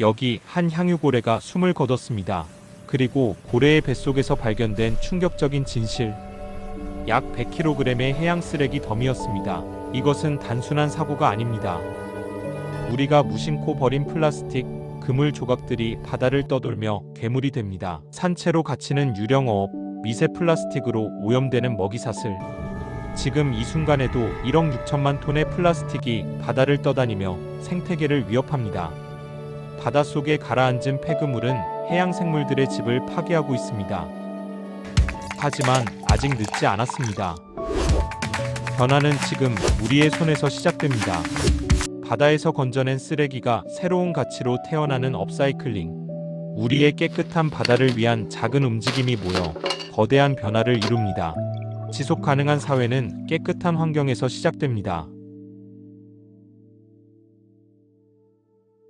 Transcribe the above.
여기 한 향유고래가 숨을 거뒀습니다. 그리고 고래의 뱃속에서 발견된 충격적인 진실. 약 100kg의 해양 쓰레기 덤이었습니다. 이것은 단순한 사고가 아닙니다. 우리가 무심코 버린 플라스틱, 그물 조각들이 바다를 떠돌며 괴물이 됩니다. 산채로 갇히는 유령어업, 미세 플라스틱으로 오염되는 먹이사슬. 지금 이 순간에도 1억 6천만 톤의 플라스틱이 바다를 떠다니며 생태계를 위협합니다. 바닷속에 가라앉은 폐그물은 해양 생물들의 집을 파괴하고 있습니다. 하지만 아직 늦지 않았습니다. 변화는 지금 우리의 손에서 시작됩니다. 바다에서 건져낸 쓰레기가 새로운 가치로 태어나는 업사이클링. 우리의 깨끗한 바다를 위한 작은 움직임이 모여 거대한 변화를 이룹니다. 지속 가능한 사회는 깨끗한 환경에서 시작됩니다.